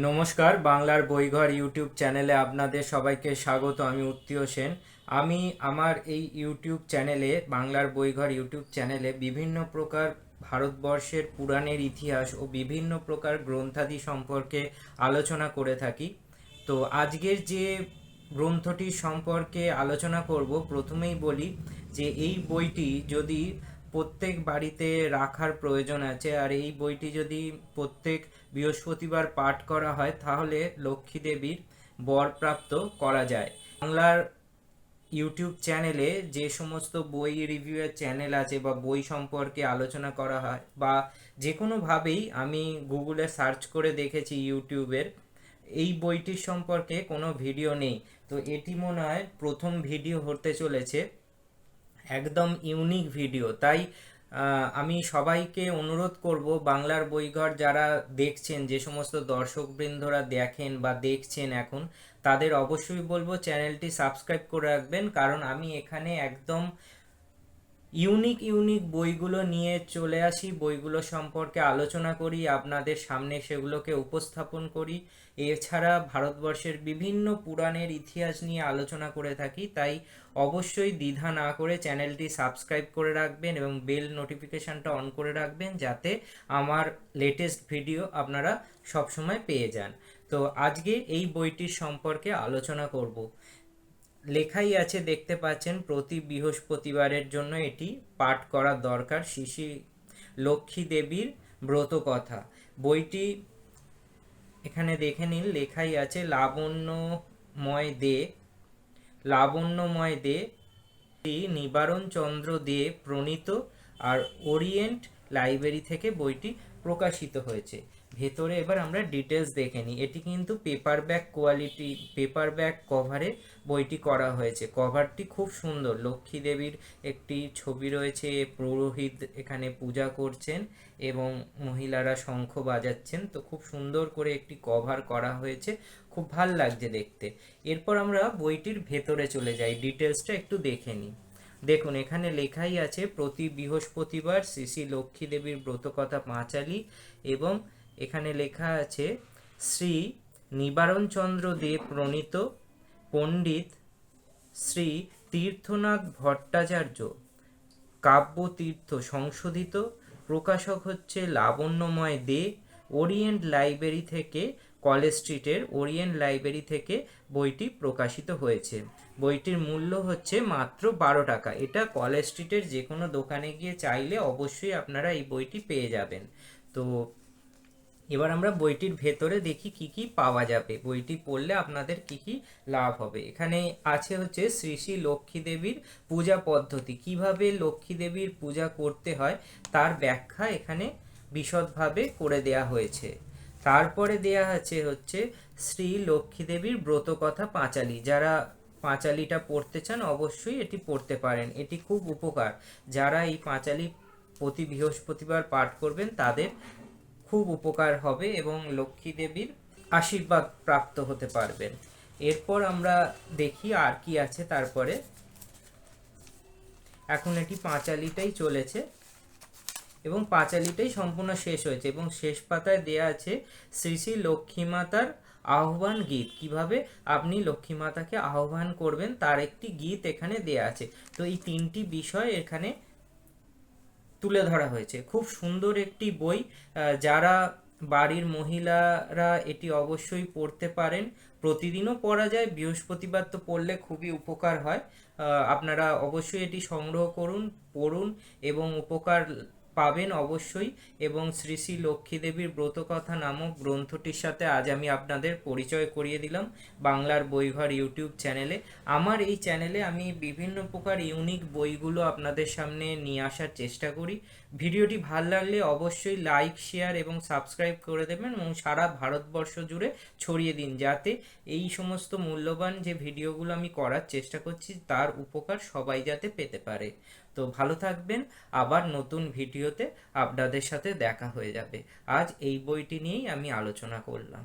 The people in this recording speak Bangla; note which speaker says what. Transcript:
Speaker 1: নমস্কার, বাংলার বইঘর ইউটিউব চ্যানেলে আপনাদের সবাইকে স্বাগত। আমি উত্তীয় সেন। আমি আমার এই ইউটিউব চ্যানেলে, বাংলার বইঘর ইউটিউব চ্যানেলে বিভিন্ন প্রকার ভারতবর্ষের পুরাণের ইতিহাস ও বিভিন্ন প্রকার গ্রন্থাদি সম্পর্কে আলোচনা করে থাকি। তো আজকের যে গ্রন্থটি সম্পর্কে আলোচনা করব, প্রথমেই বলি যে এই বইটি যদি প্রত্যেক বাড়িতে রাখার প্রয়োজন আছে। আর এই বইটি যদি প্রত্যেক বৃহস্পতিবার পাঠ করা হয়, তাহলে লক্ষ্মী দেবীর বরপ্রাপ্ত করা যায়। বাংলার ইউটিউব চ্যানেলে যে সমস্ত বই রিভিউয়ের চ্যানেল আছে বা বই সম্পর্কে আলোচনা করা হয়, বা যে কোনোভাবেই আমি গুগলে সার্চ করে দেখেছি ইউটিউবের, এই বইটির সম্পর্কে কোনো ভিডিও নেই। তো এটি মনে হয় প্রথম ভিডিও হতে চলেছে। একদম ইউনিক ভিডিও তাই আমি সবাইকে অনুরোধ করব, বাংলার বইঘর যারা দেখছেন, যে সমস্ত দর্শকবৃন্দরা দেখেন বা দেখছেন এখন, তাদের অবশ্যই বলব চ্যানেলটি সাবস্ক্রাইব করে রাখবেন। কারণ আমি এখানে একদম ইউনিক ইউনিক বইগুলো নিয়ে চলে আসি, বইগুলো সম্পর্কে আলোচনা করি, আপনাদের সামনে সেগুলোকে উপস্থাপন করি। এছাড়া ভারতবর্ষের বিভিন্ন পুরাণের ইতিহাস নিয়ে আলোচনা করে থাকি, তাই অবশ্যই দ্বিধা না করে চ্যানেলটি সাবস্ক্রাইব করে রাখবেন এবং বেল নোটিফিকেশনটা অন করে রাখবেন, যাতে আমার লেটেস্ট ভিডিও আপনারা সবসময় পেয়ে যান। তো আজকে এই বইটির সম্পর্কে আলোচনা করব। লেখাই আছে, দেখতে পাচ্ছেন, প্রতি বৃহস্পতিবারের জন্য এটি পাঠ করা দরকার। শিশি লক্ষ্মী দেবীর ব্রত কথা। বইটি এখানে দেখে নিন, লেখাই আছে, লাবণ্যময় দে লাবণ্যময় দে নিবারণ চন্দ্র দে প্রণীত, আর ওরিয়েন্ট লাইব্রেরি থেকে বইটি প্রকাশিত হয়েছে। ভেতরে এবার আমরা ডিটেলস দেখে নিই। এটি কিন্তু paperback quality paperback কভারে বইটি করা হয়েছে। কভারটি খুব সুন্দর। লক্ষ্মী দেবীর একটি ছবি রয়েছে, পুরোহিত এখানে পূজা করছেন এবং মহিলারা শঙ্খ বাজাচ্ছেন। তো খুব সুন্দর করে একটি কভার করা হয়েছে। খুব ভালো লাগছে দেখতে। এরপর আমরা বইটির ভেতরে চলে যাই। ডিটেলসটা একটু দেখে নিই। দেখুন, এখানে লেখাই আছে, প্রতি বৃহস্পতিবার শ্রী শ্রী লক্ষ্মী দেবীর ব্রতকথা পাঁচালী এবং এখানে লেখা আছে, শ্রী নিবারণ চন্দ্র দেব প্রণীত পণ্ডিত শ্রী তীর্থনাথ ভট্টাচার্য কাব্যতীর্থ সংশোধিত। প্রকাশক হচ্ছে লাবণ্যময় দে, ওরিয়েন্ট লাইব্রেরি থেকে কলেজ স্ট্রিটের ওরিয়েন্ট লাইব্রেরি থেকে বইটি প্রকাশিত হয়েছে। বইটির মূল্য হচ্ছে মাত্র বারো টাকা। এটা কলেজ স্ট্রিটের যে কোনো দোকানে গিয়ে চাইলে অবশ্যই আপনারা এই বইটি পেয়ে যাবেন। তো এবার আমরা বইটির ভেতরে দেখি কি কি পাওয়া যাবে। বইটি পড়লে আপনাদের কি কি লাভ হবে। এখানে আছে হচ্ছে শ্রী শ্রী লক্ষ্মী দেবীর পূজা পদ্ধতি। কীভাবে লক্ষ্মী দেবীর পূজা করতে হয় তার ব্যাখ্যা এখানে বিশদভাবে করে দেয়া হয়েছে। তারপরে দেয়া আছে হচ্ছে শ্রী লক্ষ্মী দেবীর ব্রত কথা পাঁচালী। যারা পাঁচালীটা পড়তে চান অবশ্যই এটি পড়তে পারেন। এটি খুব উপকার। যারা এই পাঁচালী প্রতি বৃহস্পতিবার পাঠ করবেন তাদের খুব উপকার হবে এবং লক্ষ্মী দেবীর আশীর্বাদ প্রাপ্ত হতে পারবেন। এরপর আমরা দেখি আর কি আছে তারপরে। এখন এটি পাঁচালিটাই চলেছে এবং পাঁচালিটাই সম্পূর্ণ শেষ হয়েছে এবং শেষ পাতায় দেয়া আছে শ্রী শ্রী লক্ষ্মী মাতার আহ্বান গীত। কীভাবে আপনি লক্ষ্মী মাতাকে আহ্বান করবেন তার একটি গীত এখানে দেয়া আছে। তো এই তিনটি বিষয় এখানে তুলে ধরা হয়েছে। খুব সুন্দর একটি বই যারা বাড়ির মহিলারা এটি অবশ্যই পড়তে পারেন। প্রতিদিনও পড়া যায়, বৃহস্পতিবার তো পড়লে খুবই উপকার হয়। আপনারা অবশ্যই এটি সংগ্রহ করুন, পড়ুন এবং উপকার পাবেন অবশ্যই এবং শ্রী শ্রী লক্ষ্মী দেবীর ব্রতকথা নামক গ্রন্থটির সাথে আজ আমি আপনাদের পরিচয় করিয়ে দিলাম বাংলার বইঘর ইউটিউব চ্যানেলে। আমার এই চ্যানেলে আমি বিভিন্ন প্রকার ইউনিক বইগুলো আপনাদের সামনে নিয়ে আসার চেষ্টা করি। ভিডিওটি ভালো লাগলে অবশ্যই লাইক, শেয়ার এবং সাবস্ক্রাইব করে দেবেন এবং সারা ভারতবর্ষ জুড়ে ছড়িয়ে দিন যাতে এই সমস্ত মূল্যবান যে ভিডিওগুলো আমি করার চেষ্টা করছি তার উপকার সবাই যাতে পেতে পারে। তো ভালো থাকবেন, আবার নতুন ভিডিওতে আপনাদের সাথে দেখা হয়ে যাবে। আজ এই বইটি নিয়েই আমি আলোচনা করলাম।